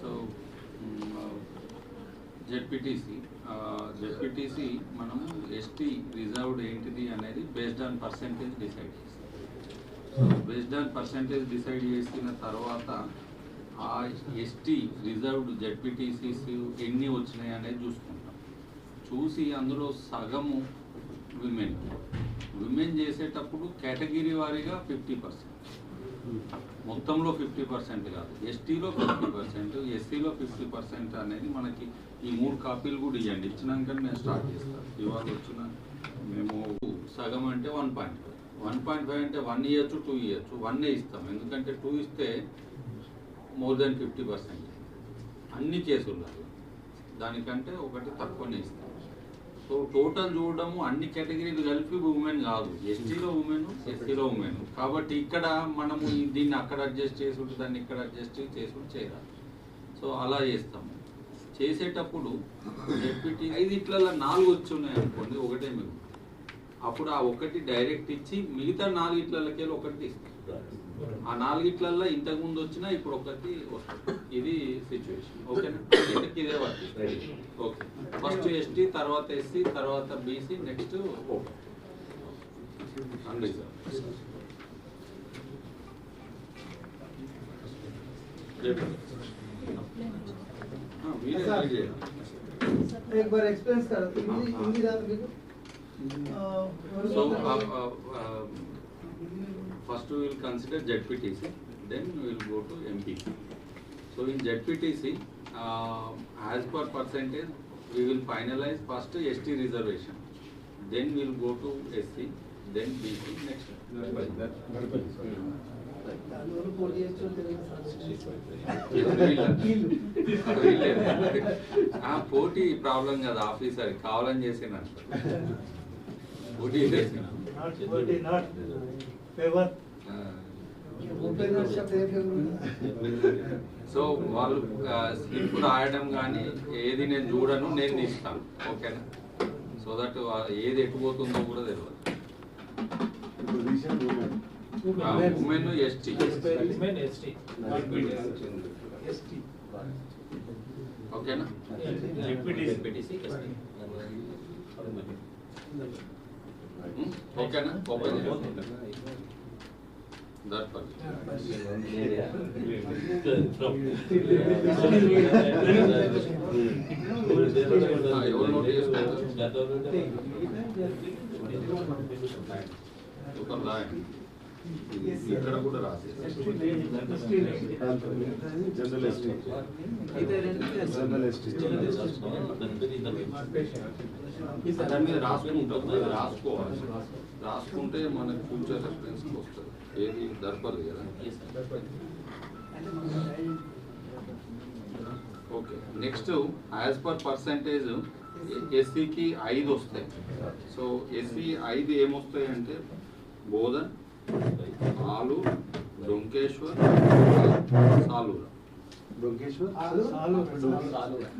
So ZPTC ZPTC మనము ST reserved ఏంటిది అనేది బేస్డ్ ఆన్ పర్సెంటేజ్ డిసైడ్ చేస్తాం. బేస్డ్ ఆన్ పర్సెంటేజ్ డిసైడ్ చేసిన తర్వాత ఆ ఎస్టీ రిజర్వ్డ్ జెడ్పీటీసీస్ ఎన్ని వచ్చినాయి అనేది చూసుకుంటాం. చూసి అందులో సగము విమెన్ విమెన్ చేసేటప్పుడు కేటగిరీ వారీగా ఫిఫ్టీ పర్సెంట్. మొత్తంలో ఫిఫ్టీ పర్సెంట్ కాదు. ఎస్టీలో ఫిఫ్టీ పర్సెంట్ ఎస్సీలో ఫిఫ్టీ పర్సెంట్ అనేది మనకి ఈ మూడు కాపీలు కూడా ఇవ్వండి. ఇచ్చినాక నేను స్టార్ట్ చేస్తాను ఇవాళ వచ్చిన మేము సగం అంటే one point five. One point five అంటే వన్ ఇయర్స్ టూ ఇయర్స్ వన్నే ఇస్తాం. ఎందుకంటే టూ ఇస్తే మోర్ దెన్ ఫిఫ్టీ పర్సెంట్. అన్ని కేసులు దానికంటే ఒకటి తక్కువనే ఇస్తాం. సో టోటల్ చూడడము అన్ని కేటగిరీలు కలిపి ఉమెన్ కాదు. ఎస్టీలో ఉమెన్ ఎస్టీలో ఉమెన్ కాబట్టి ఇక్కడ మనము దీన్ని అక్కడ అడ్జస్ట్ చేసుకుంటే దాన్ని ఇక్కడ అడ్జస్ట్ చేసుకుంటూ చేయాలి. సో అలా చేస్తాము. చేసేటప్పుడు డెప్యూటీ ఐదు ఇట్లలో నాలుగు వచ్చి ఉన్నాయి అనుకోండి ఒకటే మీకు అప్పుడు ఆ ఒకటి డైరెక్ట్ ఇచ్చి మిగతా నాలుగు ఇట్లకెళ్ళి ఒకటి తీసుకుంటారు ఆ నాలుగిట్లల్లో ఇంతకు ముందు వచ్చినా ఇప్పుడు ఒకటి వస్తుంది ఇది సిచ్యువేషన్ ఓకేనా ఇంతకి ఇదే వర్తిస్తుంది ఓకే ఫస్ట్ ఎస్టీ తర్వాత ఎస్సీ తర్వాత బీసీ నెక్స్ట్ ఓకే అన్రిజర్వ్ మీరే సార్. lead చేయండి. एक बार एक्सपीरियंस करो हिंदी हिंदी रात देखो So, uh, uh, uh, first we will consider ZPTC, then we will go to MPC. So in ZPTC, uh, as per percentage, we will finalize first ST reservation, then we will go to SC, then BC, next. దానివల్ల పోటీ చేస్తుంటే ఆ పోటీ problem కదా officer కావాలని చేసిన పోటీ చేసిన సో వాళ్ళు స్లిప్ రాయడం కానీ ఏది నేను చూడను నేను తీస్తాను. ఓకేనా? సో దట్ ఏది ఎట్టుపోతుందో కూడా తెలియదు ఉమెన్. ఎస్టీ. ఓకేనా? ఓకేనా? ఓపెన్ ఎవరు నోట్ చేసుకుంటారు ఒకరు రాయండి ఇక్కడ కూడా రాసేసి దాని మీద రాసుకుంటాం అది రాసుకోవాలి రాసుకుంటే మనకి ఫ్యూచర్ రెఫరెన్స్ వస్తుంది ఏది దర్పల్లి కదా okay next as per percentage ఎస్సీకి ఐదు వస్తాయి సో ఎస్సీ ఐదు ఏమొస్తాయి అంటే బోధన్ ఆలు డొంకేశ్వర్ సాలూరా.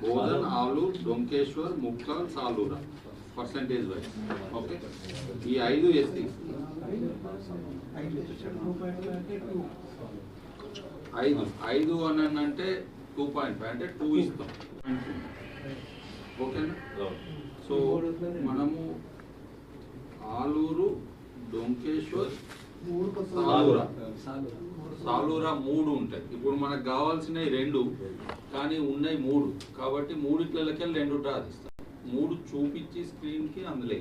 బోధన్ ఆలు Donkeshwar Mukkal Salura. Percentage wise okay ఈ ఐదు ఎస్సీ ఐదు. ఐదు అని అంటే టూ పాయింట్ ఫైవ్ అంటే టూ ఇస్తాం. ఓకేనా సో మనము ఆలూరు డొంకేశ్వర్ మూడు కొత్త సాలూరా సాలూరా మూడు ఉంటాయి. ఇప్పుడు మనకు కావాల్సినవి రెండు కానీ ఉన్నాయి మూడు. కాబట్టి మూడిట్లకి రెండు డ్రా తీస్తాం మూడు చూపించి స్క్రీన్కి అందులో.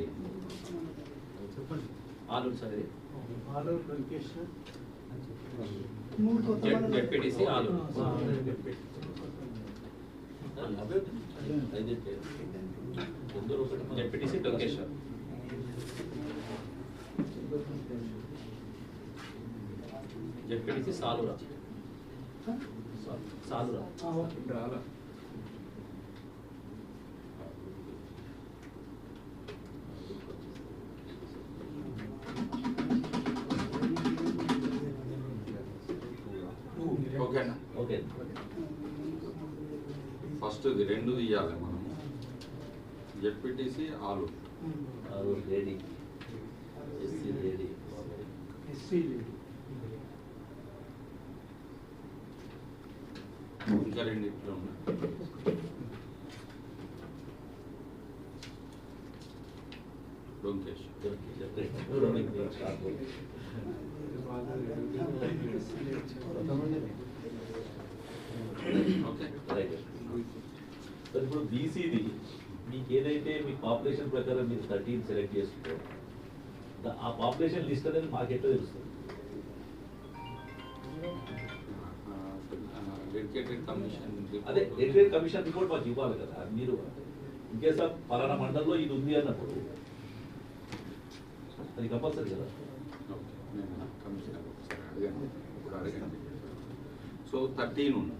Aluru sir Aluru. ZPTC Tonkeshwar ZPTC Salura. Salura. ఆ, ఓకే. ఓకేనా ఓకే. ఫస్ట్ ఇది రెండు తీయాలి మనము. ZPTC Aluru Aluru lady. SC lady. SC lady. రెండిట్లో ఉన్నాయి డొంకేష్ ఓకే సార్ ఇప్పుడు బీసీది మీకు ఏదైతే మీ పాపులేషన్ ప్రకారం మీరు థర్టీన్ సెలెక్ట్ చేసుకుంటారో ద- ఆ పాపులేషన్ లిస్ట్ అనేది మాకు ఎట్లా తెలుస్తుంది కమిషన్ అదే ఎడ్యుకేట్ కమిషన్ రిపోర్ట్ మాకు ఇవ్వాలి కదా మీరు ఇంకేసా పలానా మండలంలో ఇది ఉంది అన్నప్పుడు అది కంపల్సరీ కదా? సో థర్టీన్ ఉంది.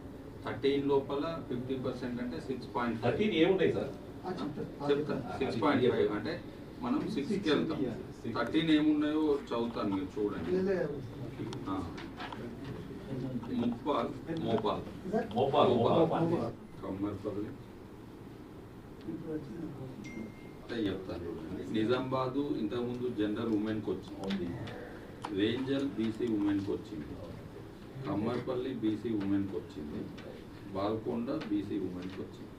థర్టీన్ లోపల ఫిఫ్టీ పర్సెంట్ అంటే సిక్స్ పాయింట్ థర్టీన్ ఏమున్నాయి సార్? ఆ, చెప్తా. చెప్తా. సిక్స్ పాయింట్ ఫైవ్ అంటే మనం సిక్స్కి వెళ్తాం. థర్టీన్ ఏమున్నాయో చదువుతాను మీరు చూడండి. ముప్పాల్ మోపాల్ మోపాల్ కమ్మర్పల్లి చెప్తాను. నిజామాబాదు ఇంతకుముందు జనరల్ ఉమెన్కి వచ్చింది. రేంజర్ బీసీ ఉమెన్కి వచ్చింది. కమ్మర్పల్లి బీసీ ఉమెన్కి వచ్చింది. బాల్కొండ బీసీ ఉమెన్కి వచ్చింది.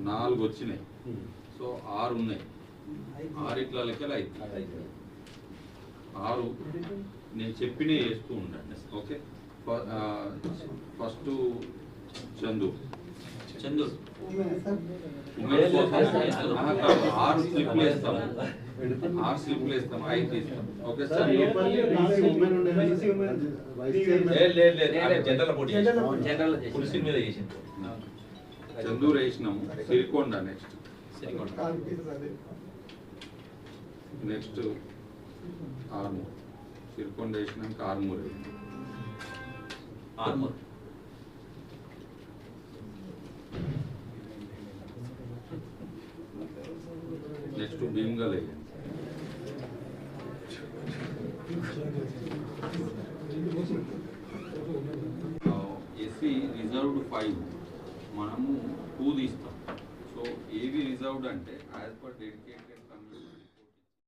నాలుగు. వచ్చినాయి. సో ఆరు ఉన్నాయి. ఆరు ఇట్లా లెక్కలు అయితే ఆరు. నేను చెప్పినే చేస్తూ ఉండండి. ఓకే? ఫస్ట్ చందు. కాదు, ఆరు స్లిప్లు వేస్తాం. ఆరు స్లిప్లు వేస్తాం. ఐదు ఓకే సార్, జనరల్ మీద చేసింది. చందూరు వేసినాము సిరికొండ నెక్స్ట్. సిరికొండ. నెక్స్ట్ ఆర్మూర్. సిరికొండ వేసినాక ఆర్మూర్ వేసినాం. ఆర్మూర్ నెక్స్ట్ భీమ్గల్ వేయండి ఎస్సీ రిజర్వ్డ్ ఫైవ్ మనము టూ తీస్తాం. సో ఏవి రిజర్వ్డ్ అంటే యాజ్ పర్ డెడికేటెడ్